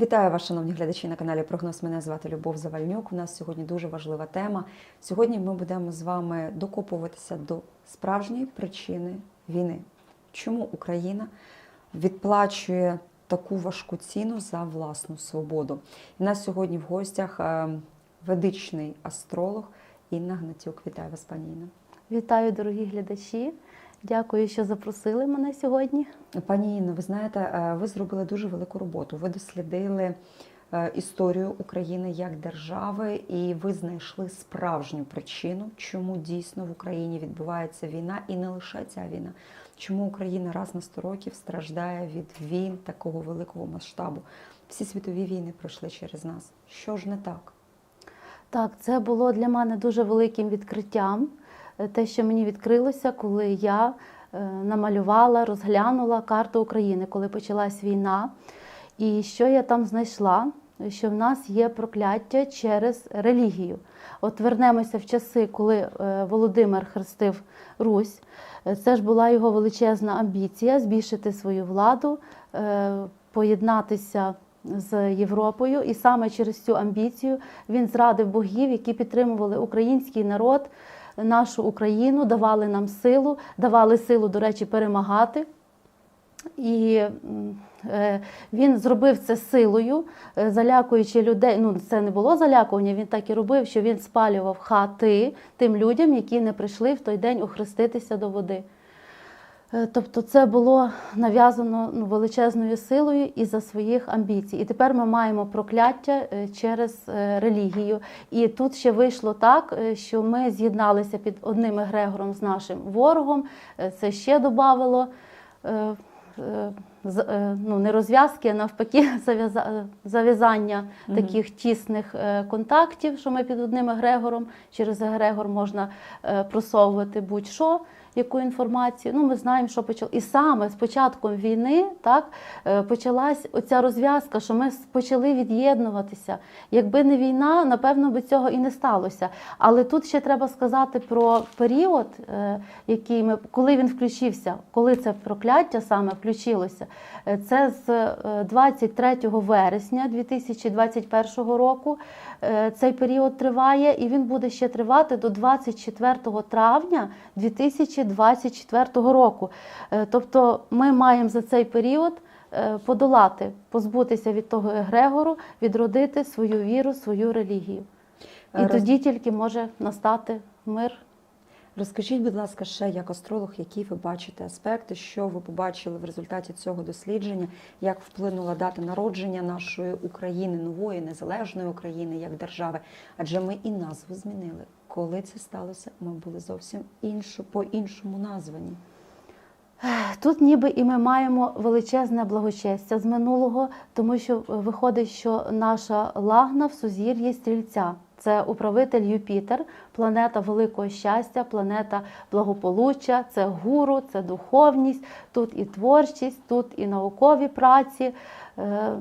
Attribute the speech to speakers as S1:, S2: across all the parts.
S1: Вітаю вас, шановні глядачі на каналі Прогноз. Мене звати Любов Завальнюк. У нас сьогодні дуже важлива тема. Сьогодні ми будемо з вами докопуватися до справжньої причини війни. Чому Україна відплачує таку важку ціну за власну свободу? І нас сьогодні в гостях е, ведичний астролог Інна Гнатюк. Вітаю вас, пані Інна.
S2: Вітаю, дорогі глядачі. Дякую, що запросили мене сьогодні.
S1: Пані Інно, ви знаєте, е, ви зробили дуже велику роботу. Ви дослідили е, історію України як держави, і ви знайшли справжню причину, чому дійсно в Україні відбувається війна, і не лише ця війна. Чому Україна раз на 100 років страждає від війн такого великого масштабу? Всі світові війни пройшли через нас. Що ж не так?
S2: Так, це було для мене дуже великим відкриттям. Те, що мені відкрилося, коли я е, намалювала, розглянула карту України, коли почалась війна. І що я там знайшла? Що в нас є прокляття через релігію. От вернемося в часи, коли е, Володимир хрестив Русь. Е, Це ж була його величезна амбіція збільшити свою владу, поєднатися з Європою, і саме через цю амбіцію він зрадив богів, які підтримували український народ, нашу Україну, давали нам силу, давали силу, до речі, перемагати. І е, він зробив це силою, е, залякуючи людей. Ну, це не було залякування, він так і робив, що він спалював хати тим людям, які не прийшли в той день охреститися до води. Е, Тобто це було нав'язано ну, величезною силою і за своїх амбіцій. І тепер ми маємо прокляття е, через е, релігію. І тут ще вийшло так, що ми з'єдналися під одним егрегором з нашим ворогом. Це ще додавало ну, не розв'язки, а навпаки, зав'язання таких тісних контактів, що ми під одним егрегором. Через егрегор можна просовувати будь-що яку інформацію. Ну, ми знаємо, що почало. І саме з початком війни так, е, почалась оця розв'язка, що ми почали від'єднуватися. Якби не війна, напевно, би цього і не сталося. Але тут ще треба сказати про період, е, який ми, коли він включився, коли це прокляття саме включилося. Е, Це з е, 23 вересня 2021 року. Е, Цей період триває, і він буде ще тривати до 24 травня 2024 року. Е, Тобто ми маємо за цей період е, подолати, позбутися від того егрегору, відродити свою віру, свою релігію. І
S1: Роз-
S2: тоді тільки може настати мир.
S1: Розкажіть, будь ласка, ще як астролог, які ви бачите аспекти, що ви побачили в результаті цього дослідження, як вплинула дата народження нашої України, нової незалежної України як держави? Адже ми і назву змінили. Коли це сталося, ми були зовсім іншу, по-іншому названі.
S2: Тут ніби і ми маємо величезне благочестя з минулого, тому що виходить, що наша лагна в сузір'ї стрільця. Це управитель Юпітер, планета великого щастя, планета благополуччя, це гуру, це духовність, тут і творчість, тут і наукові праці. Е,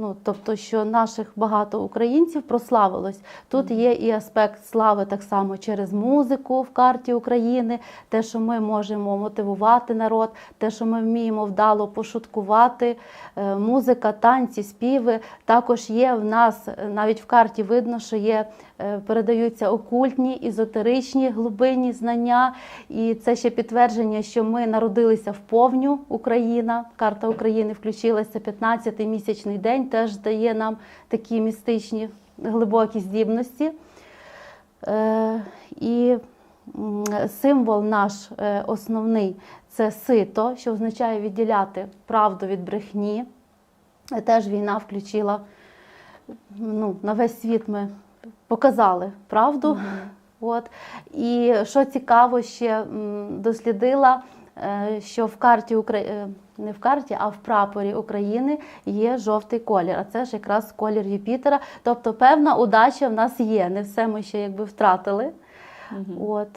S2: Ну, тобто, що наших багато українців прославилось. Тут є і аспект слави так само через музику в карті України, те, що ми можемо мотивувати народ, те, що ми вміємо вдало пошуткувати. Е, Музика, танці, співи. Також є в нас навіть в карті видно, що є. е, Передаються окультні, ізотеричні глибинні знання, і це ще підтвердження, що ми народилися в повню Україна. Карта України включилася 15-й місячний день, теж дає нам такі містичні глибокі здібності. Е, І символ наш е, основний це сито, що означає відділяти правду від брехні. Е, Теж війна включила ну, на весь світ ми показали правду. От. І що цікаво, ще дослідила, е, що в карті Укра... е, не в карті, а в прапорі України є жовтий колір. А це ж якраз колір Юпітера. Тобто певна удача в нас є. Не все ми ще якби втратили. От.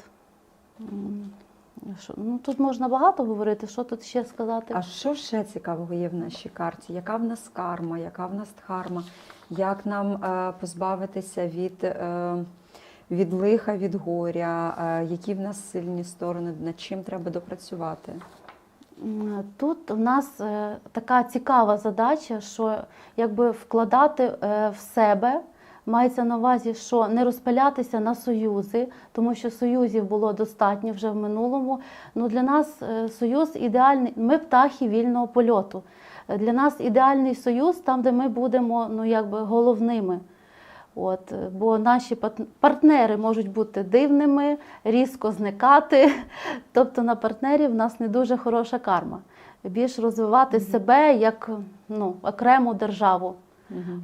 S2: Що- Ну, тут можна багато говорити. Що тут ще сказати?
S1: А що ще цікавого є в нашій карті? Яка в нас карма, яка в нас дхарма? Як нам е, позбавитися від, е, від лиха, від горя? Е, які в нас сильні сторони, над чим треба допрацювати?
S2: Тут в нас е, така цікава задача, що якби вкладати е, в себе. Мається на увазі, що не розпилятися на союзи, тому що союзів було достатньо вже в минулому. Ну для нас союз ідеальний. Ми птахи вільного польоту. Для нас ідеальний союз там, де ми будемо ну якби головними. От, бо наші партнери можуть бути дивними, різко зникати. Тобто на партнерів в нас не дуже хороша карма. Більш розвивати себе як ну, окрему державу.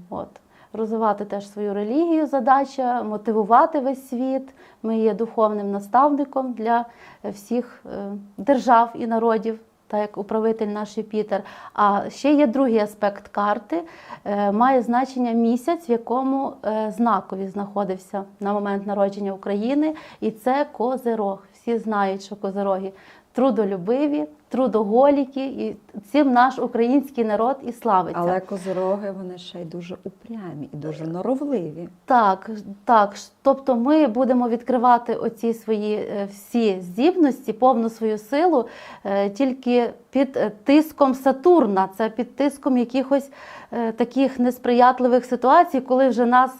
S2: От. Розвивати теж свою релігію, задача, мотивувати весь світ. Ми є духовним наставником для всіх е, держав і народів, так як управитель наш Юпітер. А ще є другий аспект карти. Е, Має значення місяць, в якому е, знакові знаходився на момент народження України, і це козирог. Всі знають, що козироги трудолюбиві, трудоголіки, і цим наш український народ і славиться.
S1: Але козороги вони ще й дуже упрямі і дуже норовливі.
S2: Так, так. Тобто ми будемо відкривати оці свої е, всі здібності, повну свою силу е, тільки під е, тиском Сатурна, це під тиском якихось таких несприятливих ситуацій, коли вже нас,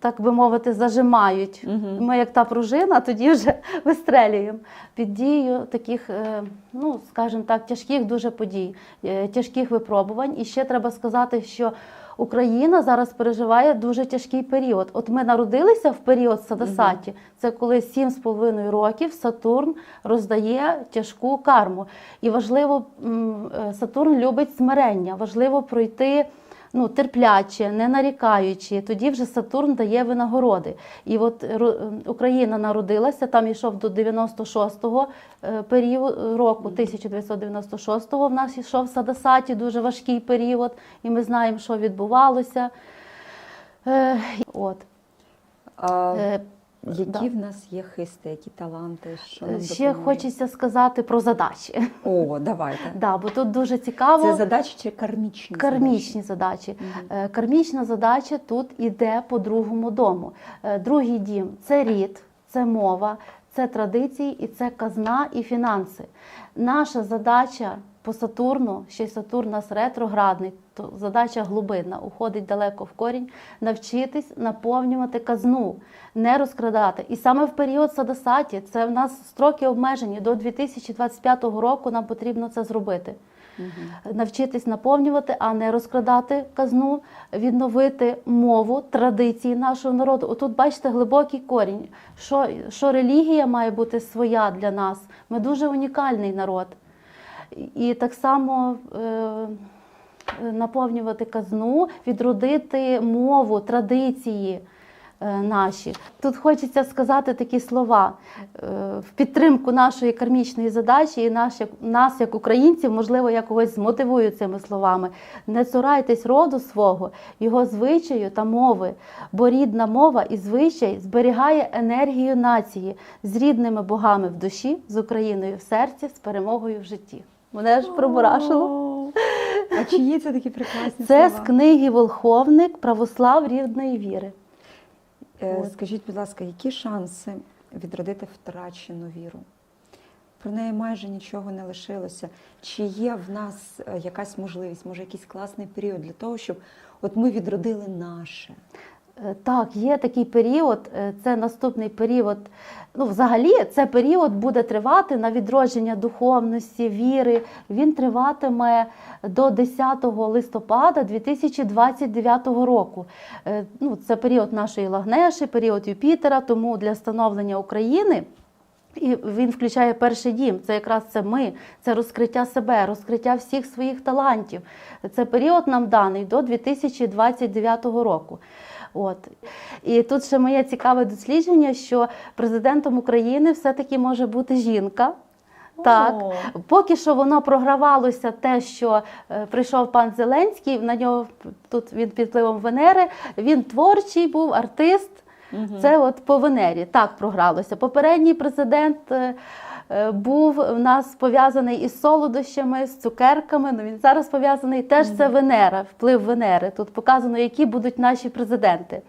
S2: так би мовити, зажимають.
S1: Мгм.
S2: Ми як та пружина, тоді вже вистрелюємо під дією таких, е, ну скажімо так, тяжких дуже подій, е, тяжких випробувань. І ще треба сказати, що Україна зараз переживає дуже тяжкий період. От ми народилися в період Садасаті, це коли 7,5 років Сатурн роздає тяжку карму. І важливо, е, Сатурн любить смирення, важливо пройти ну, терпляче, не нарікаючи, тоді вже Сатурн дає винагороди. І от Україна народилася, там йшов до 96-го е, періоду року, 1996-го в нас йшов Садасаті, дуже важкий період, і ми знаємо, що відбувалося. Е, От.
S1: А
S2: Е,
S1: які
S2: да.
S1: в нас є хисти, які таланти? Що нам
S2: Ще
S1: допоможе?
S2: хочеться сказати про задачі.
S1: О, давайте.
S2: Да, бо тут дуже цікаво.
S1: Це задачі чи кармічні?
S2: Кармічні задачі. Е, Кармічна задача тут іде по другому дому. Е, Другий дім це рід, це мова, це традиції і це казна і фінанси. Наша задача по Сатурну, ще й Сатурн у нас ретроградний, то задача глибинна, уходить далеко в корінь, навчитись наповнювати казну, не розкрадати. І саме в період Садасаті, це в нас строки обмежені. До 2025 року нам потрібно це зробити навчитись наповнювати, а не розкрадати казну, відновити мову, традиції нашого народу. Отут бачите глибокий корінь, що, що релігія має бути своя для нас. Ми дуже унікальний народ. І так само е, наповнювати казну, відродити мову, традиції е, наші. Тут хочеться сказати такі слова е, в підтримку нашої кармічної задачі, і наш, як, нас, як українців, можливо, я когось змотивую цими словами. Не цурайтесь роду свого, його звичаю та мови, бо рідна мова і звичай зберігає енергію нації з рідними богами в душі, з Україною в серці, з перемогою в житті. Мене ж промурашило.
S1: О, А чиї це такі прекрасні
S2: Це з книги Волховник Православ рідної віри.
S1: Е, Скажіть, будь ласка, які шанси відродити втрачену віру? Про неї майже нічого не лишилося. Чи є в нас е, якась можливість, може якийсь класний період для того, щоб от ми відродили наше?
S2: Е, Так, є такий період, е, це наступний період. Ну, взагалі, це період буде тривати на відродження духовності, віри. Він триватиме до 10 листопада 2029 року. Е, Ну, це період нашої Лагнеші, період Юпітера, тому для становлення України. І він включає перший дім. Це якраз це ми, це розкриття себе, розкриття всіх своїх талантів. Це період нам даний до 2029 року. От. І тут ще моє цікаве дослідження, що президентом України все-таки може бути жінка. Так,
S1: О.
S2: поки що воно програвалося те, що е, прийшов пан Зеленський, на нього тут він під впливом Венери, він творчий був, артист. Це от по Венері так програлося. Попередній президент е, був у нас пов'язаний із солодощами, з цукерками. Ну він зараз пов'язаний теж це Венера, вплив Венери. Тут показано, які будуть наші президенти.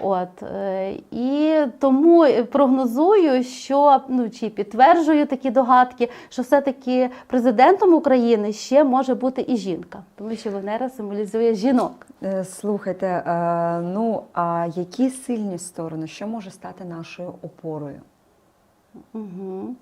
S2: От е, і тому прогнозую, що ну чи підтверджую такі догадки, що все-таки президентом України ще може бути і жінка, тому що Венера символізує жінок.
S1: Е, Слухайте, е, ну а які сильні сторони, що може стати нашою опорою?
S2: Угу.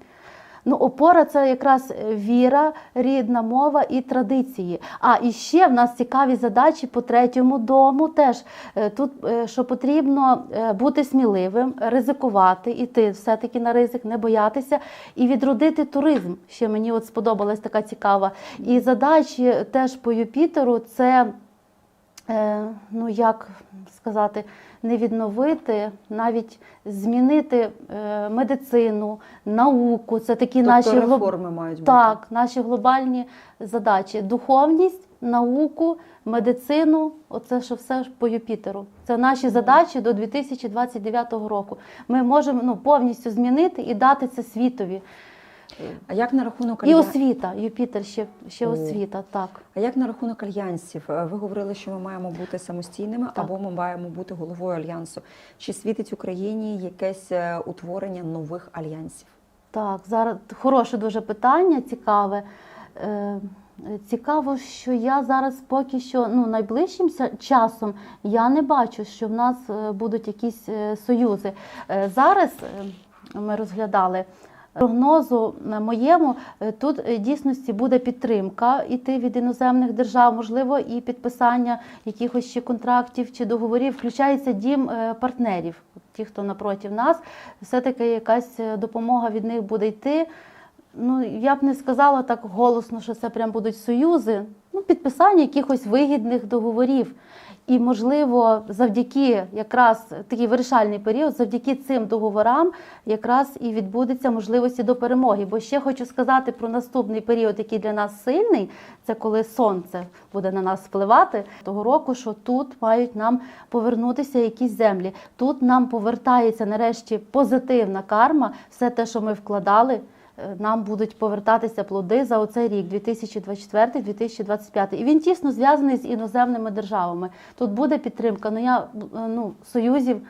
S2: Ну, опора це якраз віра, рідна мова і традиції. А і ще в нас цікаві задачі по третьому дому. Теж Е, тут е, що потрібно е, бути сміливим, ризикувати, іти все-таки на ризик, не боятися і відродити туризм. Ще мені от сподобалась така цікава. І задачі теж по Юпітеру це. Е, ну як сказати, не відновити, навіть змінити е, медицину, науку. Це такі
S1: Тобто
S2: наші глоб-
S1: реформи мають бути.
S2: так, наші глобальні задачі: духовність, науку, медицину. Оце що все ж по Юпітеру. Це наші задачі до 2029 року. Ми можемо ну, повністю змінити і дати це світові.
S1: А як на рахунок
S2: І освіта. Юпітер ще, ще
S1: О.
S2: освіта, так.
S1: А як на рахунок альянсів? Е, Ви говорили, що ми маємо бути самостійними
S2: Так.
S1: або ми маємо бути головою альянсу. Чи світить Україні якесь е, утворення нових альянсів?
S2: Так, зараз хороше дуже питання, цікаве. Е, Цікаво, що я зараз поки що ну, найближчим часом я не бачу, що в нас будуть якісь союзи. Е, Зараз ми розглядали. Прогнозу моєму е, тут е, дійсності буде підтримка іти від іноземних держав, можливо, і підписання якихось ще контрактів чи договорів. Включається дім е, партнерів, ті, хто напроти нас, все-таки якась допомога від них буде йти. Ну, я б не сказала так голосно, що це прям будуть союзи. Ну, підписання якихось вигідних договорів. І, можливо, завдяки якраз такий вирішальний період, завдяки цим договорам, якраз і відбудеться можливості до перемоги. Бо ще хочу сказати про наступний період, який для нас сильний, це коли сонце буде на нас впливати того року, що тут мають нам повернутися якісь землі. Тут нам повертається нарешті позитивна карма, все те, що ми вкладали нам будуть повертатися плоди за оцей рік, 2024-2025. І він тісно зв'язаний з іноземними державами. Тут буде підтримка, але я е, ну, союзів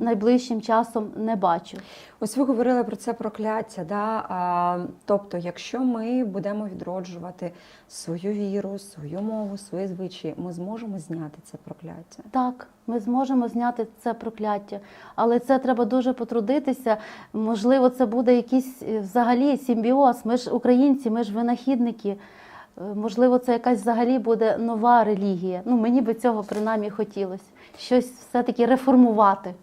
S2: найближчим часом не бачу.
S1: Ось ви говорили про це прокляття. Да? А, тобто, якщо ми будемо відроджувати свою віру, свою мову, свої звичаї, ми зможемо зняти це прокляття.
S2: Так, ми зможемо зняти це прокляття, але це треба дуже потрудитися. Можливо, це буде якийсь е, взагалі симбіоз. Ми ж українці, ми ж винахідники. Е, Можливо, це якась взагалі буде нова релігія. Ну, мені би цього принаймні хотілося. Щось все-таки реформувати.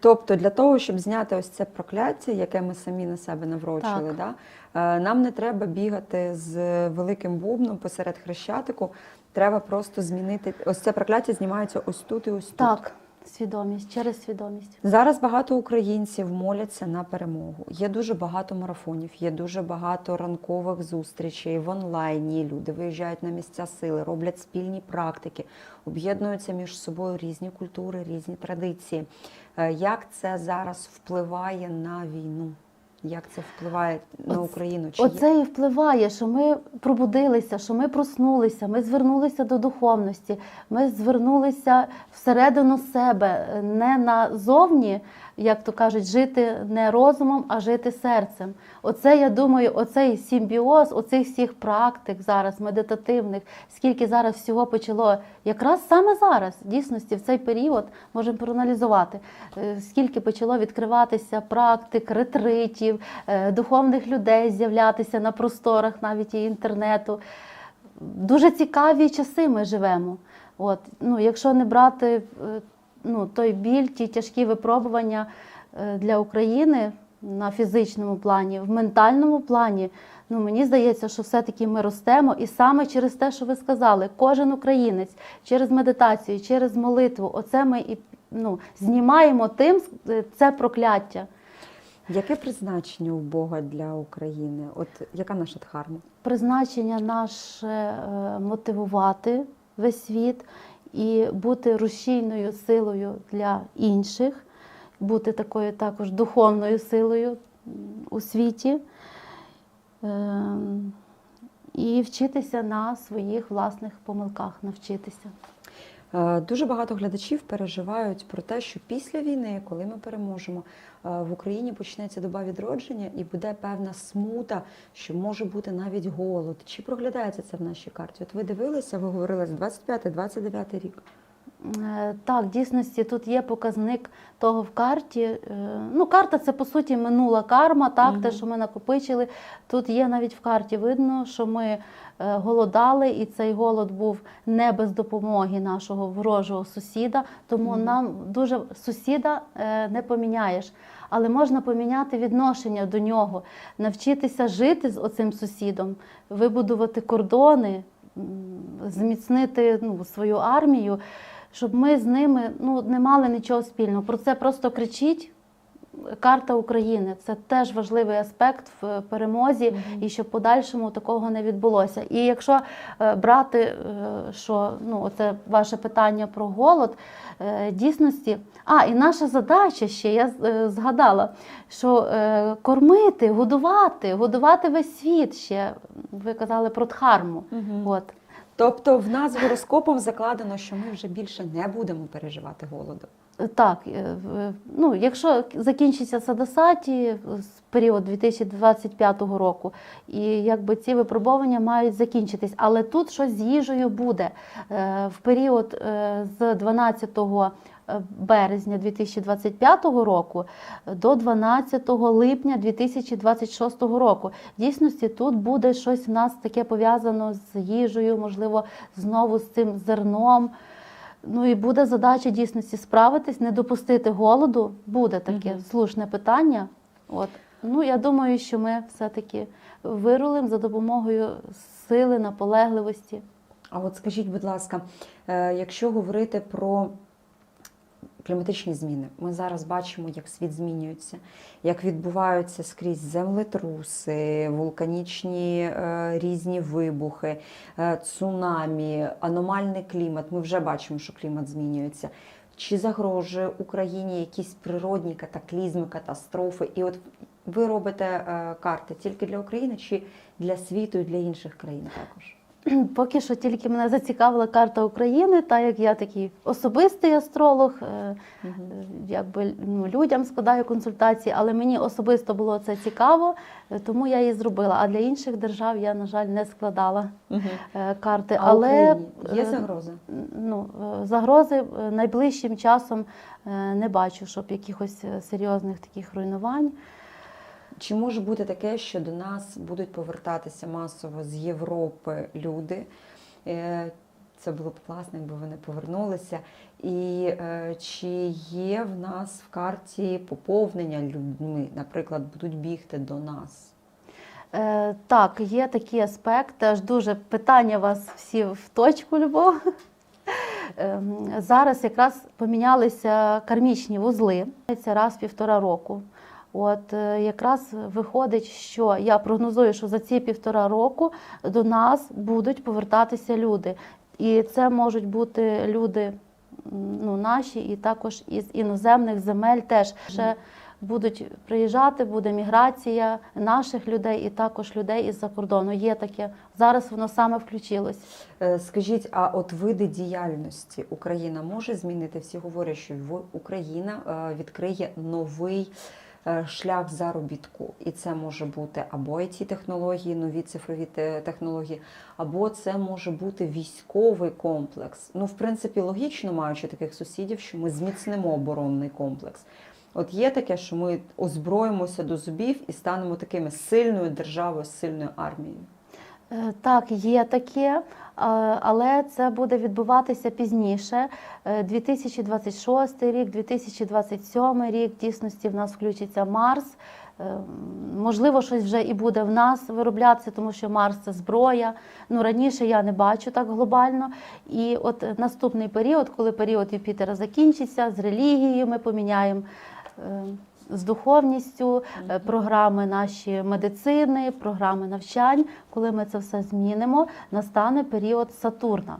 S1: Тобто, для того, щоб зняти ось це прокляття, яке ми самі на себе наврочили, да? е, нам не треба бігати з великим бубном посеред хрещатику. Треба просто змінити ось це прокляття знімається ось тут і ось тут.
S2: Так, свідомість, через свідомість.
S1: Зараз багато українців моляться на перемогу. Є дуже багато марафонів, є дуже багато ранкових зустрічей в онлайні. Люди виїжджають на місця сили, роблять спільні практики, об'єднуються між собою різні культури, різні традиції. Е, Як це зараз впливає на війну? Як це впливає на Україну? Чи є-
S2: Оце і впливає, що ми пробудилися, що ми проснулися, ми звернулися до духовності, ми звернулися всередину себе, не назовні, як то кажуть, жити не розумом, а жити серцем. Оце, я думаю, оцей симбіоз, оцих всіх практик зараз, медитативних, скільки зараз всього почало, якраз саме зараз, дійсності, в цей період, можемо проаналізувати, е, скільки почало відкриватися практик, ретритів, е, духовних людей з'являтися на просторах навіть і інтернету. Дуже цікаві часи ми живемо. От, ну, якщо не брати е, ну, той біль, ті тяжкі випробування е, для України на фізичному плані, в ментальному плані, ну, мені здається, що все-таки ми ростемо. І саме через те, що ви сказали, кожен українець через медитацію, через молитву, оце ми і ну, знімаємо тим е, це прокляття.
S1: Яке призначення у Бога для України? От яка наша дхарма?
S2: призначення наше е, мотивувати весь світ і бути рушійною силою для інших, бути такою також духовною силою у світі. Ем, І вчитися на своїх власних помилках, навчитися.
S1: Е, Дуже багато глядачів переживають про те, що після війни, коли ми переможемо, е, в Україні почнеться доба відродження і буде певна смута, що може бути навіть голод. Чи проглядається це в нашій карті? От ви дивилися, ви говорили з 25-29 рік.
S2: Е, Так, в дійсності тут є показник того в карті. Е, Ну, карта це по суті минула карма, так, те, що ми накопичили. Тут є навіть в карті видно, що ми е, голодали, і цей голод був не без допомоги нашого ворожого сусіда. Тому
S1: Мгм.
S2: нам дуже сусіда не поміняєш. Але можна поміняти відношення до нього, навчитися жити з оцим сусідом, вибудувати кордони, зміцнити ну, свою армію, щоб ми з ними ну, не мали нічого спільного. Про це просто кричіть. Карта України це теж важливий аспект в перемозі,
S1: Мгм.
S2: і щоб подальшому такого не відбулося. І якщо е, брати, е, що ну, це ваше питання про голод, е, дійсності. А, і наша задача ще, я згадала, що кормити, годувати, годувати весь світ ще. Ви казали про дхарму. От.
S1: Тобто в нас гороскопом закладено, що ми вже більше не будемо переживати голоду.
S2: Так, е, ну, якщо закінчиться Садасаті з період 2025 року, і якби ці випробування мають закінчитись, але тут щось з їжею буде Е, в період е, з 12 березня 2025 року до 12 липня 2026 року. Дійсності тут буде щось в нас таке пов'язано з їжею, можливо, знову з цим зерном. Ну і буде задача дійсності справитись, не допустити голоду. Буде таке
S1: угу.
S2: слушне питання. От. Ну, я думаю, що ми все-таки вирулимо за допомогою сили, наполегливості.
S1: А от скажіть, будь ласка, е, якщо говорити про кліматичні зміни, ми зараз бачимо, як світ змінюється, як відбуваються скрізь землетруси, вулканічні е, різні вибухи, е, цунамі, аномальний клімат. Ми вже бачимо, що клімат змінюється. Чи загрожує Україні якісь природні катаклізми, катастрофи? І от ви робите е, карти тільки для України чи для світу і для інших країн також?
S2: Поки що тільки мене зацікавила карта України, так як я такий особистий астролог, е, е, якби ну, людям складаю консультації, але мені особисто було це цікаво, е, тому я її зробила. А для інших держав я, на жаль, не складала карти.
S1: А
S2: але
S1: Україні є загроза?
S2: ну, загрози найближчим часом не бачу, щоб якихось серйозних таких руйнувань.
S1: Чи може бути таке, що до нас будуть повертатися масово з Європи люди? Е, Це було б класно, якби вони повернулися. І е, чи є в нас в карті поповнення людьми, наприклад, будуть бігти до нас?
S2: Е, так, є такий аспект. Теж дуже питання вас всі в точку, Любов. Ем, Зараз якраз помінялися кармічні вузли. Це раз в півтора року. От е, якраз виходить, що я прогнозую, що за ці півтора року до нас будуть повертатися люди. І це можуть бути люди ну, наші, і також із іноземних земель теж ще будуть приїжджати, буде міграція наших людей і також людей із-за кордону. Є таке. Зараз воно саме включилось.
S1: Е, Скажіть, а от види діяльності Україна може змінити? Всі говорять, що Україна е, відкриє новий шлях заробітку, і це може бути або it технології, нові цифрові технології, або це може бути військовий комплекс. Ну, в принципі, логічно маючи таких сусідів, що ми зміцнимо оборонний комплекс. От є таке, що ми озброїмося до зубів і станемо такими сильною державою, сильною армією.
S2: Е, Так, є таке, але це буде відбуватися пізніше. Е, 2026 рік, 2027 рік. Дійсності в нас включиться Марс. Е, Можливо, щось вже і буде в нас вироблятися, тому що Марс це зброя. Ну раніше я не бачу так глобально. І от е, наступний період, коли період Юпітера закінчиться, з релігією ми поміняємо. З духовністю, е, програми наші медицини, програми навчань, коли ми це все змінимо, настане період Сатурна.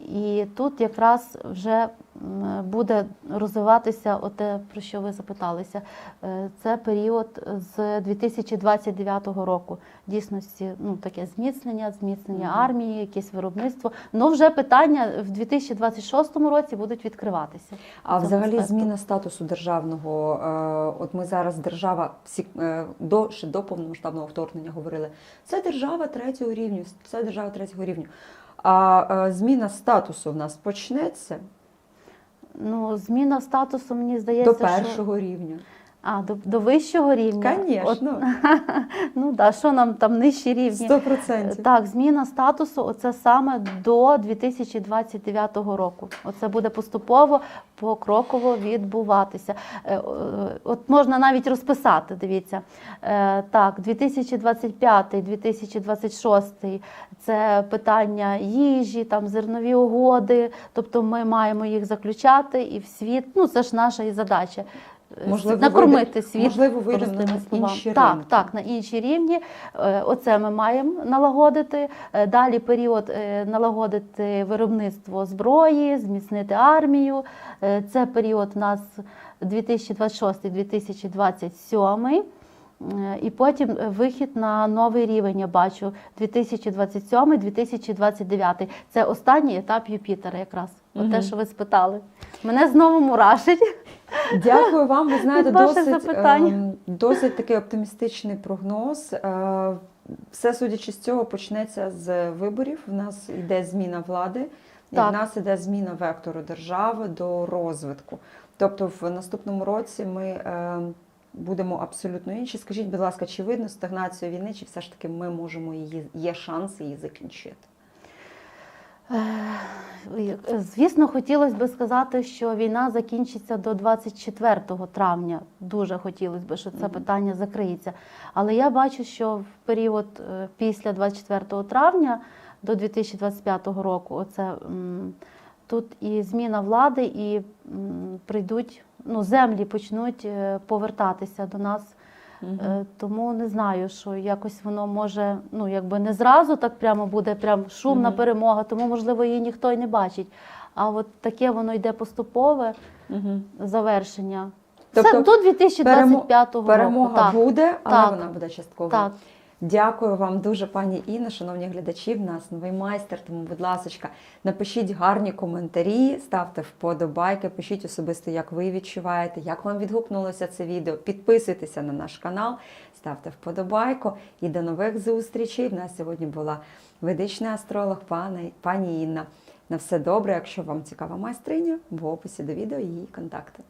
S2: І тут якраз вже буде розвиватися оте, про що ви запиталися. Е, Це період з 2029 року. Дійсності, ну таке зміцнення, зміцнення армії, якесь виробництво. Ну вже питання в 2026 році будуть відкриватися.
S1: А взагалі
S2: аспекту.
S1: зміна статусу державного, е, от ми зараз держава всі е, до ще до повномасштабного вторгнення говорили. Це держава третього рівня, це держава третього рівня. А зміна статусу в нас почнеться
S2: Ну, зміна статусу, мені здається,
S1: до
S2: що
S1: першого рівня.
S2: А до, до вищого рівня.
S1: Звісно,
S2: ну да, що нам там нижчі рівні?
S1: сто процентів.
S2: Так, зміна статусу оце саме до 2029 року. Оце буде поступово, покроково відбуватися. Е, От можна навіть розписати, дивіться. Е, Так, 2025-2026 це питання їжі, там зернові угоди. Тобто ми маємо їх заключати і в світ. Ну це ж наша і задача. Е,
S1: Можливо,
S2: накормити світ.
S1: Можливо, вийдемо на інші
S2: так,
S1: ринки.
S2: так, на інші рівні. Е, Оце ми маємо налагодити. Е, Далі період налагодити виробництво зброї, зміцнити армію. Це період у нас 2026-2027. Е, І потім вихід на новий рівень, я бачу, 2027-2029. Це останній етап Юпітера якраз. От
S1: Мгм.
S2: те, що ви спитали. Мене знову мурашить.
S1: Дякую вам. Ви знаєте, досить, ем, досить такий оптимістичний прогноз. Е, Все судячи з цього, почнеться з виборів. В нас йде зміна влади, і
S2: Так.
S1: в нас йде зміна вектору держави до розвитку. Тобто, в наступному році ми е, будемо абсолютно інші. Скажіть, будь ласка, чи видно стагнацію війни, чи все ж таки ми можемо її є шанс її закінчити?
S2: Е, Звісно, хотілося б сказати, що війна закінчиться до 24 травня. Дуже хотілося б, що це питання закриється. Але я бачу, що в період е, після 24 травня до 2025 року, оце тут і зміна влади, і прийдуть ну, землі почнуть е, повертатися до нас. Е, Тому не знаю, що якось воно може, ну якби не зразу так прямо буде прям шумна перемога, тому можливо її ніхто й не бачить. А от таке воно йде поступове
S1: Угу.
S2: завершення.
S1: Тобто
S2: Це до 2025 року.
S1: Перемога
S2: Так,
S1: буде, але
S2: так.
S1: вона буде частково.
S2: так.
S1: Дякую вам дуже, пані Інна, шановні глядачі. В нас новий майстер. Тому, будь ласка, напишіть гарні коментарі, ставте вподобайки, пишіть особисто, як ви відчуваєте, як вам відгукнулося це відео. Підписуйтеся на наш канал, ставте вподобайку і до нових зустрічей. В нас сьогодні була ведичний астролог пані, пані Інна. На все добре. Якщо вам цікава майстриня, в описі до відео її контакти.